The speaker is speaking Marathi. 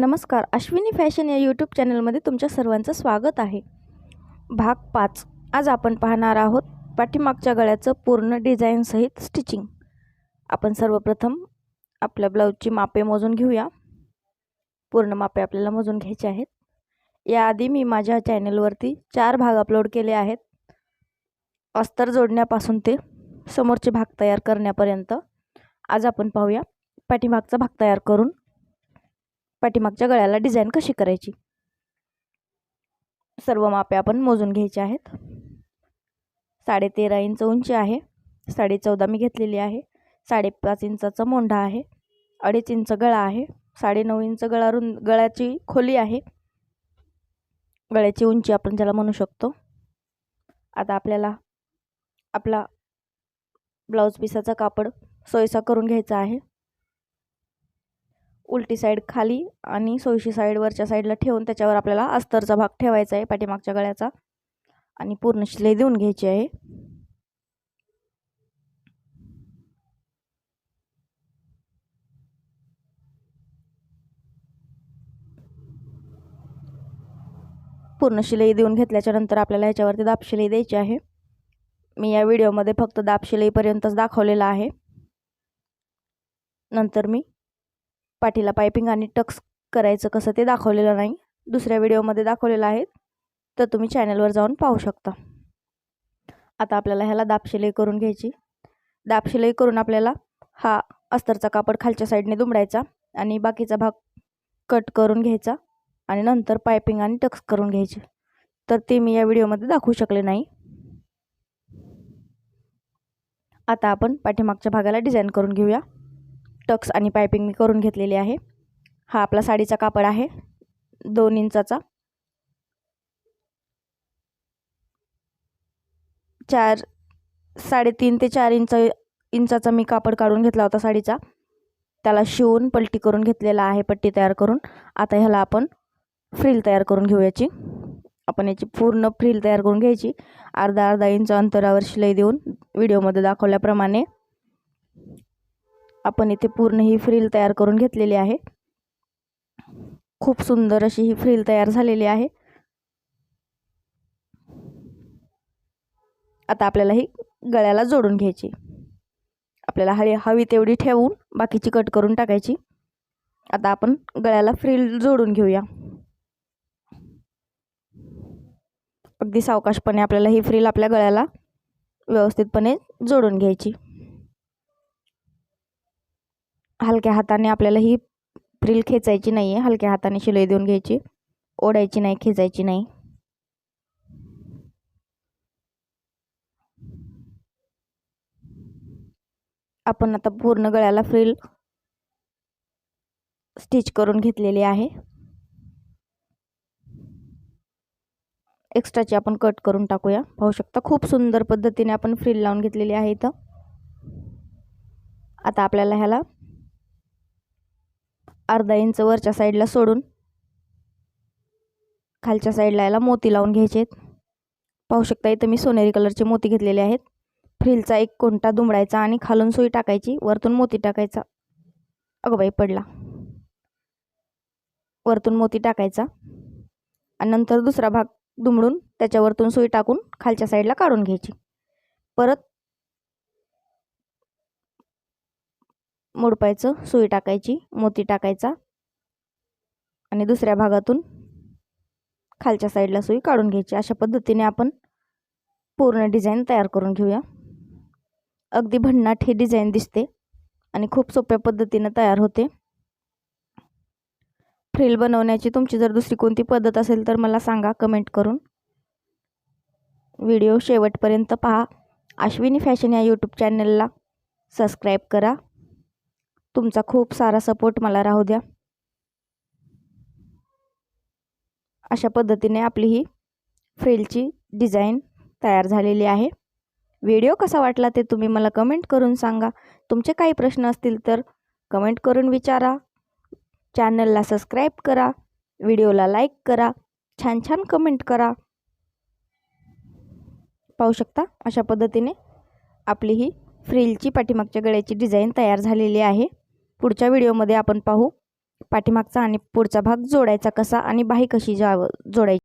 नमस्कार अश्विनी फॅशन या यूट्यूब चॅनलमध्ये तुमच्या सर्वांचं स्वागत आहे. भाग पाच. आज आपण पाहणार आहोत पाठीमागच्या गळ्याचं पूर्ण डिझाईनसहित स्टिचिंग आपण सर्वप्रथम आपल्या ब्लाऊजची मापे मोजून घेऊया. पूर्ण मापे आपल्याला मोजून घ्यायचे आहेत. याआधी मी माझ्या चॅनलवरती चार भाग अपलोड केले आहेत. अस्तर जोडण्यापासून ते समोरचे भाग तयार करण्यापर्यंत आज आपण पाहूया. पाठीमागचा भाग तयार करून पाठीमागच्या गळ्याला डिझाईन कशी करायची? सर्व मापे आपण मोजून घ्यायचे आहेत. साडेतेरा इंच उंची आहे. साडे चौदा मी घेतलेली आहे. साडेपाच इंचाचा मोंढा आहे. अडीच इंच गळा आहे. साडेनऊ इंच गळा रुंद गळ्याची खोली आहे. गळ्याची उंची आपण ज्याला म्हणू शकतो. आता आपल्याला आपला ब्लाऊज पिसाचा कापड सोयीसा करून घ्यायचा आहे. उलटी साईड खाली आणि सोयीशी साईड वरच्या साईडला ठेवून त्याच्यावर आपल्याला अस्तरचा भाग ठेवायचा आहे पाठीमागच्या गळ्याचा. आणि पूर्ण शिलाई देऊन घ्यायची आहे. पूर्ण शिलाई देऊन घेतल्याच्या नंतर आपल्याला ह्याच्यावरती दाब शिलाई द्यायची आहे. मी या व्हिडिओमध्ये फक्त दाब शिलाईपर्यंतच दाखवलेला आहे. नंतर मी पाठीला पायपिंग आणि टक्स करायचं कसं ते दाखवलेलं नाही. दुसऱ्या व्हिडिओमध्ये दाखवलेलं आहे. तर तुम्ही चॅनलवर जाऊन पाहू शकता. आता आपल्याला ह्याला दापशिलाई करून घ्यायची. दापशिलाई करून आपल्याला हा अस्तरचा कापड खालच्या साईडने दुमडायचा आणि बाकीचा भाग कट करून घ्यायचा आणि नंतर पायपिंग आणि टक्स करून घ्यायचे. तर ते मी या व्हिडिओमध्ये दाखवू शकले नाही. आता आपण पाठीमागच्या भागाला डिझाईन करून घेऊया. टक्स आणि पायपिंग मी करून घेतलेली आहे. हा आपला साडीचा कापड आहे. दोन इंचाचा. चार साडेतीन ते चार इंच इंचाचा मी कापड काढून घेतला होता साडीचा. त्याला शिवून पलटी करून घेतलेला आहे पट्टी तयार करून. आता ह्याला आपण फ्रील तयार करून घेऊ याची. आपण याची पूर्ण फ्रील तयार करून घ्यायची. अर्धा अर्धा इंच अंतरावर शिलाई देऊन व्हिडिओमध्ये दाखवल्याप्रमाणे. आपण इथे पूर्ण ही फ्रील तयार करून घेतलेली आहे. खूप सुंदर अशी ही फ्रील तयार झालेली आहे. आता आपल्याला ही गळ्याला जोडून घ्यायची. आपल्याला हळी हवी तेवढी ठेवून बाकीची कट करून टाकायची. आता आपण गळ्याला फ्रील जोडून घेऊया. अगदी सावकाशपणे आपल्याला ही फ्रील आपल्या गळ्याला व्यवस्थितपणे जोडून घ्यायची. हलक्या हाताने आपल्याला ही फ्रिल खेचायची नाही आहे हलक्या हाताने शिलाई देऊन घ्यायची. ओढायची नाही खेचायची नाही. आपण आता पूर्ण गळ्याला फ्रिल स्टिच करून घेतलेली आहे. एक्स्ट्राची आपण कट करून टाकूया. पाहू शकता खूप सुंदर पद्धतीने आपण फ्रील लावून घेतलेली आहे इथं. आता आपल्याला ह्याला अर्धा इंच वरच्या साईडला सोडून खालच्या साईडला याला मोती लावून घ्यायचे आहेत. पाहू शकता इथं मी सोनेरी कलरचे मोती घेतलेले आहेत. फ्रिलचा एक कोणता दुमडायचा आणि खालून सुई टाकायची वरतून मोती टाकायचा. अगं बाई पडला. वरतून मोती टाकायचा. आणि नंतर दुसरा भाग दुमडून त्याच्यावरतून सुई टाकून खालच्या साईडला काढून घ्यायची. परत मोडपायचं सुई टाकायची मोती टाकायचा आणि दुसऱ्या भागातून खालच्या साईडला सुई काढून घ्यायची. अशा पद्धतीने आपण पूर्ण डिझाईन तयार करून घेऊया. अगदी भन्नाट ही डिझाईन दिसते आणि खूप सोप्या पद्धतीनं तयार होते. फ्रील बनवण्याची तुमची जर दुसरी कोणती पद्धत असेल तर मला सांगा कमेंट करून. व्हिडिओ शेवटपर्यंत पहा. अश्विनी फॅशन या यूट्यूब चॅनलला सबस्क्राईब करा. तुमचा खूप सारा सपोर्ट मला राहू द्या. अशा पद्धतीने आपली ही फ्रीलची डिझाईन तयार झालेली आहे. व्हिडिओ कसा वाटला ते तुम्ही मला कमेंट करून सांगा. तुमचे काही प्रश्न असतील तर कमेंट करून विचारा. चॅनलला सबस्क्राईब करा. व्हिडिओला लाईक करा. छान छान कमेंट करा. पाहू शकता अशा पद्धतीने आपली ही फ्रीलची पाठीमागच्या गळ्याची डिझाईन तयार झालेली आहे. पुढच्या व्हिडिओमध्ये आपण पाहू. पाठीमागचा आणि पुढचा भाग जोडायचा कसा आणि बाही कशी जाव जोडायची.